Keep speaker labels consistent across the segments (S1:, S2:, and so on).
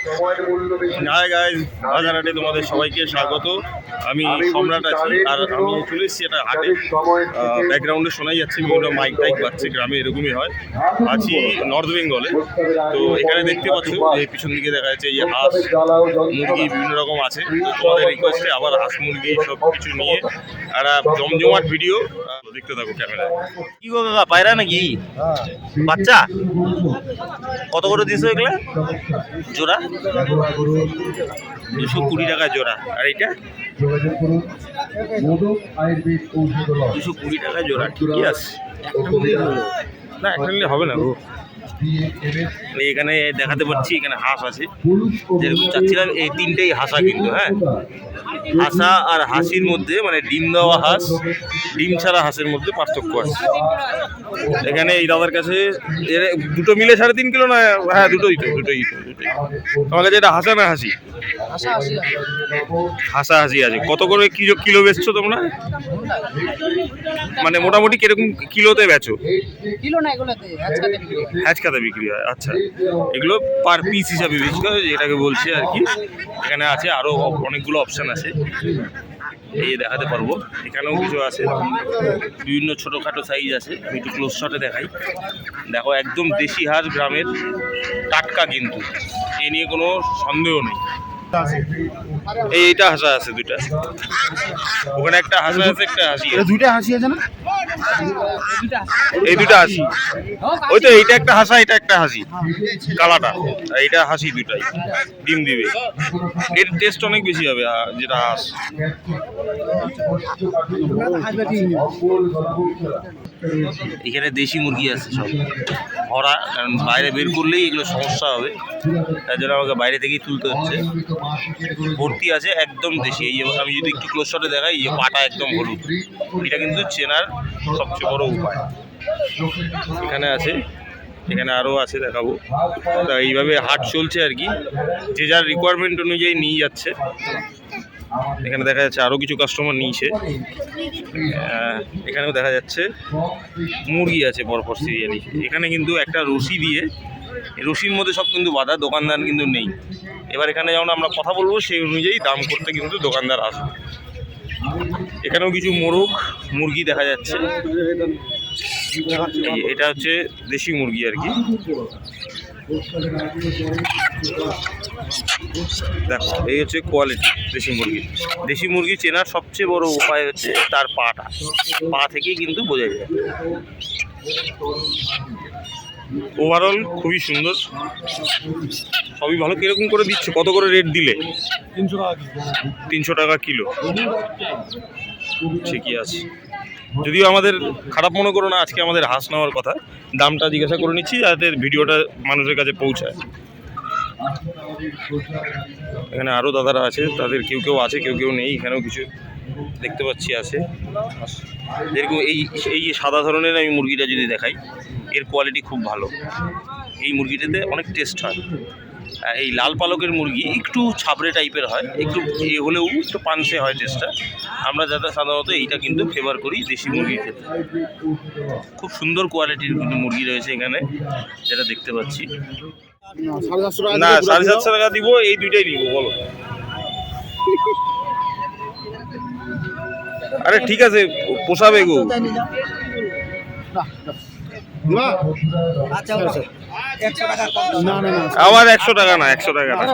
S1: Hi guys বাজারহাটে তোমাদের সবাইকে স্বাগত। আমি সম্রাট আছি আর আমি চলে এসেছি একটা হাটে। ব্যাকগ্রাউন্ডে শোনাই যাচ্ছে বিভিন্ন মাইক টাইক বাজছে গ্রামে এরকমই হয়। আছি নর্থ বেঙ্গলে তো এখানে দেখতে পাচ্ছ যে পিছন দিকে দেখা যাচ্ছে এই হাঁস মুরগি বিভিন্ন রকম আছে। তো তোমাদের রিকোয়েস্টে আবার হাঁস মুরগি সব কিছু নিয়ে একটা জমজমাট ভিডিও দেখতে থাকো ক্যামেরায় কি গো কাকা পায়রা নাকি? বাচ্চা? কত করে দিছো এগুলা? জোড়া? দুশো কুড়ি টাকা জোড়া। আর এটা?
S2: যোগাযোগ করুন। মোদক আয়ুর্বেদ ঔষধালয়
S1: দুশো কুড়ি টাকা জোড়া ঠিকই আছে। না একটা নিলে হবে না গো। আমি এখানে দেখাতে পারছি, এখানে হাঁস আছে। যেরকম চাচ্ছিলাম, এই তিনটেই হাঁসা কিন্তু হ্যাঁ? হাঁসা আর হাসির মধ্যে মানে ডিম দেওয়া হাঁস, ডিম ছাড়া হাঁসের মধ্যে পার্থক্য আছে। এখানে এই দাদার কাছে দুটো মিলে সাড়ে তিন কিলো না? হ্যাঁ দুটোই তো দুটোই তো, দুটোই। তোমার কাছে এটা হাসা না হাসি? হাসা হাসি আছে। কত করে কিলো কিলো বেচছো তোমরা? মানে মোটামুটি কীরকম কিলোতে বেচো?
S3: কিলো না এগুলোতে বিক্রি হয়।
S1: হ্যাচকাতে বিক্রি হয়। আচ্ছা। এগুলো পার পিস হিসাবে বিক্রি হয় যেটাকে বলছি আর কি। এখানে আছে আরও অনেকগুলো অপশান আছে। এই দেখাতে পারব। এখানেও কিছু আছে। বিভিন্ন ছোটোখাটো সাইজ আছে। আমি একটু ক্লোজ শটে দেখাই। দেখো একদম দেশি হাঁস গ্রামের টাটকা কিন্তু। এ নিয়ে কোনো সন্দেহ নেই। এই এইটা হাসা আছে দুইটা। ওখানে একটা হাসা আছে একটা হাসি
S4: দুইটা হাসি আছে না?
S1: এই দুটা হাসি। ওই তো এইটা একটা হাসা এটা একটা হাসি। কালাটা। এইটা হাসি দুটাই ডিম দিবে। এর টেস্ট অনেক বেশি হবে যেটা হাঁস। এখানে দেশি মুরগি আছে সব। ভরা, কারণ বাইরে বের করলেই এগুলো সমস্যা হবে। তার জন্য আমাকে বাইরে থেকেই তুলতে হচ্ছে। ভর্তি আছে একদম দেশি। এই আমি যদি একটু ক্লোজ শটে দেখাই, এই পাটা একদম হলুদ। এটা কিন্তু চেনার সবচেয়ে বড় উপায়। এখানে আছে, এখানে আরও আছে দেখাবো। তা এইভাবে হাট চলছে আর কি। যে যার রিকোয়ারমেন্ট অনুযায়ী নিয়ে যাচ্ছে। এখানে দেখা যাচ্ছে আরও কিছু কাস্টমার নিয়েছে। এখানেও দেখা যাচ্ছে মুরগি আছে পরপর সিরিয়ালি। এখানে কিন্তু একটা রশি দিয়ে রশির মধ্যে সব কিন্তু বাধা, দোকানদার কিন্তু নেই। এবার এখানে যেমন আমরা কথা বলব, সেই অনুযায়ী দাম করতে কিন্তু দোকানদার আসবে। এখানেও কিছু মোরগ, মুরগি দেখা যাচ্ছে। এটা হচ্ছে দেশি মুরগি আর কি। দেখো এই হচ্ছে কোয়ালিটি দেশি মুরগি। দেশি মুরগি চেনার সবচেয়ে বড় উপায় হচ্ছে তার পাটা। পা থেকেই কিন্তু বোঝা যায়। ওভারঅল খুবই সুন্দর। সবই ভালো। কীরকম করে দিচ্ছে? কত করে রেট দিলে?
S4: তিনশো টাকা
S1: তিনশো টাকা কিলো। ঠিকই আছে। যদিও আমাদের খারাপ মনে করো না আজকে আমাদের হাঁস নেওয়ার কথা। দামটা জিজ্ঞাসা করে নিচ্ছি যাতে ভিডিওটা মানুষের কাছে পৌঁছায়। এখানে আরও দাদারা আছে, তাদের কেউ কেউ আছে, কেউ কেউ নেই, এখানেও কিছু দেখতে পাচ্ছি আছে। যেরকম এই এই সাদা ধরনের আমি মুরগিটা যদি দেখাই, এর কোয়ালিটি খুব ভালো। এই মুরগিটাতে অনেক টেস্ট হয়। এই লাল পালকের মুরগি একটু ছাবড়ে টাইপের হয়, একটু এ হলেও একটু পানসে হয় টেস্টটা আমরা যাতে সাধারণত এইটা কিন্তু ফেভার করি দেশি মুরগি খেতে খুব সুন্দর কোয়ালিটির কিন্তু মুরগি রয়েছে এখানে, যেটা দেখতে পাচ্ছি। না সাড়ে সাতশো টাকা দিব এই দুইটাই নিব বলো। আরে ঠিক আছে পোষাবে গো।
S4: না না। না
S1: আবার একশো টাকা না একশো টাকা না।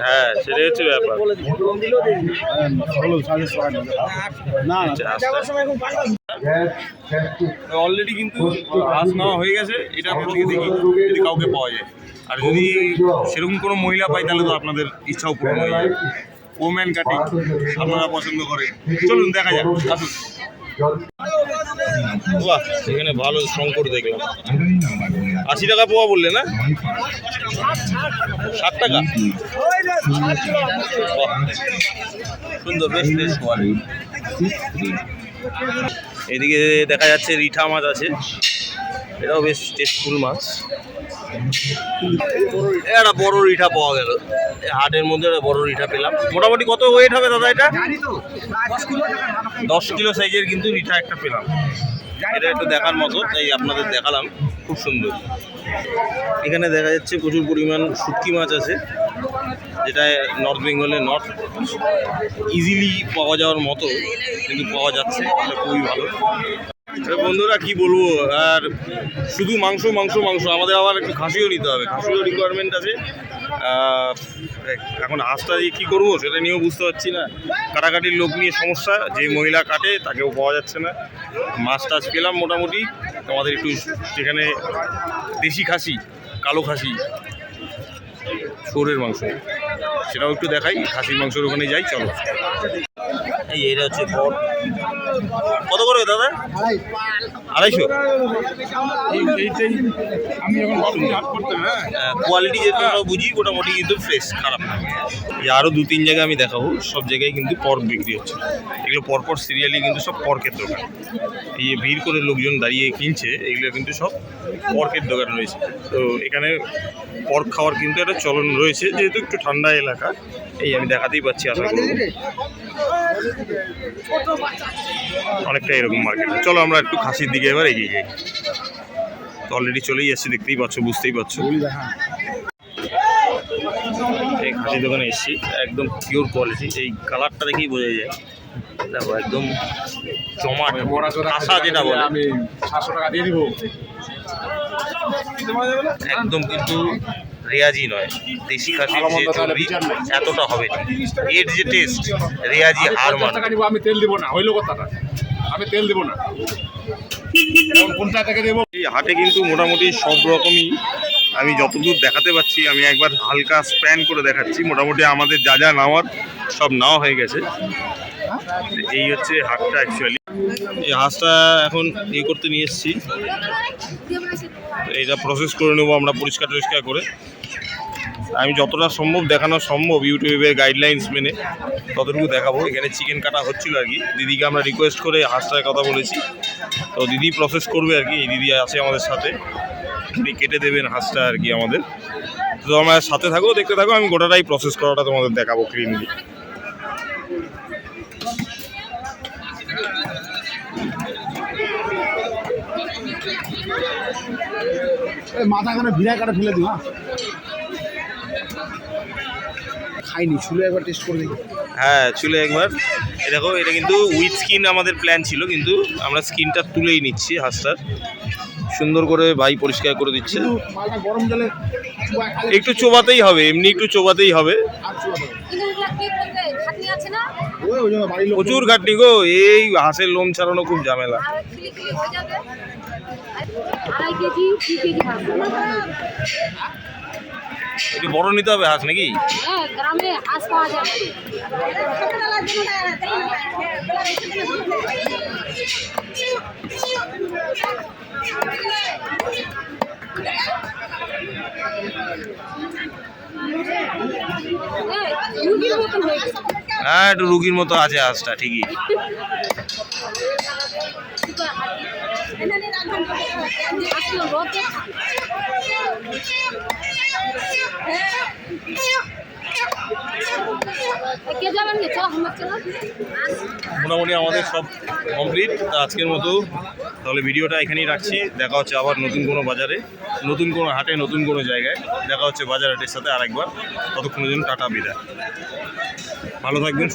S1: হ্যাঁ সেটাই হচ্ছে ব্যাপার।
S4: না
S1: অলরেডি কিন্তু হাঁস নেওয়া হয়ে গেছে এটা আপনাদেরকে দেখি যদি কাউকে পাওয়া যায়। আর যদি সেরকম কোনো মহিলা পাই তাহলে তো আপনাদের ইচ্ছাও পূরণ হয়ে। যাবে ওম্যান কাটিং আপনারা পছন্দ করেন। চলুন দেখা যাক আসুন। বাহ এখানে ভালো শঙ্কর দেখলাম। আশি টাকা পোয়া বললে না? ষাট টাকা? সুন্দর বেশ বেশ। এদিকে দেখা যাচ্ছে রিঠা মাছ আছে। এটাও বেশ টেস্টফুল মাছ। একটা বড় রিঠা পাওয়া গেল। হাটের মধ্যে একটা বড় রিঠা পেলাম। মোটামুটি কত ওয়েট হবে দাদা এটা? দশ কিলো সাইজের কিন্তু রিঠা একটা পেলাম। এটা একটু দেখার মতো, তাই আপনাদের দেখালাম। খুব সুন্দর। এখানে দেখা যাচ্ছে প্রচুর পরিমাণ শুটকি মাছ আছে, যেটা নর্থ বেঙ্গলে নট ইজিলি পাওয়া যাওয়ার মতো, কিন্তু পাওয়া যাচ্ছে খুবই ভালো। বন্ধুরা, কি বলব? আর শুধু মাংস মাংস মাংস। আমাদের আবার একটু খাসিও নিতে হবে। খাসিও রিকোয়ারমেন্ট আছে। এখন হাঁসটা দিয়ে কী করব সেটা নিয়েও বুঝতে পারছি না। কাটাকাটির লোক নিয়ে সমস্যা। যে মহিলা কাটে, তাকেও পাওয়া যাচ্ছে না। মাছ টাছ পেলাম মোটামুটি। আমাদের একটু সেখানে দেশি খাসি, কালো খাসি, শোরের মাংস, সেটাও একটু দেখাই। খাসির মাংসের ওখানে যাই, চলো। এই, এটা হচ্ছে বট। কত করে দাদা? আড়াইশো?
S4: করতাম হ্যাঁ
S1: কোয়ালিটি যেটা আমরা বুঝি, মোটামুটি কিন্তু ফ্রেশ খারাপ না। আরও দু তিন জায়গায় আমি দেখাবো, সব জায়গায় কিন্তু পর্ক বিক্রি হচ্ছে। এগুলো পরপর সিরিয়ালি কিন্তু সব পর্কের দোকান। এই ভিড় করে লোকজন দাঁড়িয়ে কিনছে, এগুলো কিন্তু সব পর্কের দোকান রয়েছে। তো এখানে পর্ক খাওয়ার কিন্তু একটা চলন রয়েছে, যেহেতু একটু ঠান্ডা এলাকা, এই আমি দেখাতেই পাচ্ছি, আশা করব অনেকটা এরকম মার্কেট চলো আমরা একটু খাসির দিকে এবার এগিয়ে যাই। তো অলরেডি চলেই যাচ্ছি দেখতেই পাচ্ছ বুঝতেই পারছ। এই খাসির দোকানে এসেছি একদম পিওর কোয়ালিটি এই কালারটা দেখেই বোঝা যায়। দেখো একদম জমাট কাঁসা যেটা বলে।
S4: আমি টাকা দিয়ে দিব।
S1: একদম কিন্তু রেয়াজি নয়। দেশি খাসির যে চর্বি এতটা হবে না। এর যে টেস্ট রেয়াজি হার মানে
S4: আমি তেল দিব না হইল কথাটা। আমি তেল দিব না। দেবো?
S1: এই হাটে কিন্তু মোটামুটি সব রকমই আমি যতদূর দেখাতে পাচ্ছি আমি একবার হালকা স্প্যান করে দেখাচ্ছি। মোটামুটি আমাদের যা যা নেওয়ার সব নেওয়া হয়ে গেছে। এই হচ্ছে হাটটা অ্যাকচুয়ালি এই হাঁসটা এখন ইয়ে করতে নিয়ে এসেছি। এইটা প্রসেস করে নেব আমরা পরিষ্কার টরিষ্কার করে। আমি যতটা সম্ভব দেখানো সম্ভব ইউটিউবের গাইডলাইন্স মেনে, ততটুকু দেখাবো। এখানে চিকেন কাটা হচ্ছিল আর কি। দিদিকে আমরা রিকোয়েস্ট করে হাঁসটার কথা বলেছি। তো দিদি প্রসেস করবে আর কি, এই দিদি আছে আমাদের সাথে। তিনি কেটে দেবেন হাঁসটা আর কি আমাদের। তো আমার সাথে থাকো দেখতে থাকো আমি গোটাটাই প্রসেস করাটা তোমাদের দেখাবো ক্লিনলি
S4: মাথা এখানে ভিড়া কাটা ফেলে দিও হ্যাঁ। খাইনি শুলে একবার টেস্ট করে দেখি।
S1: হ্যাঁ চুলে একবার। এ দেখো এটা কিন্তু উইথ স্কিন আমাদের প্ল্যান ছিল কিন্তু আমরা স্কিনটা তুলেই নিচ্ছি হাঁসটার সুন্দর করে ভাই পরিষ্কার করে দিচ্ছে।
S4: গরম জলে
S1: একটু চোবাতেই হবে এমনি একটু চোবাতেই হবে। প্রচুর ঘাটনি গো এই হাঁসের লোম ছাড়ানো খুব ঝামেলা
S3: আর খিলি খিলি হয়ে যাবে আড়াই কেজি দু কেজি
S1: একটু বড় নিতে হবে হাঁস নাকি?
S3: হ্যাঁ গ্রামে হাঁস পাওয়া যায়। হ্যাঁ, হ্যাঁ
S1: একটু রুগীর মতো আছে হাঁসটা ঠিকই।
S3: চলো
S1: মোটামুটি আমাদের সব কমপ্লিট আজকের মতো, তাহলে ভিডিওটা এখানেই রাখছি। দেখা হচ্ছে আবার নতুন কোনো বাজারে, নতুন কোনো হাটে, নতুন কোনো জায়গায়। দেখা হচ্ছে বাজার হাটের সাথে আরেকবার। ততক্ষণের জন্য টাটা, বিদায়। ভালো থাকবেন।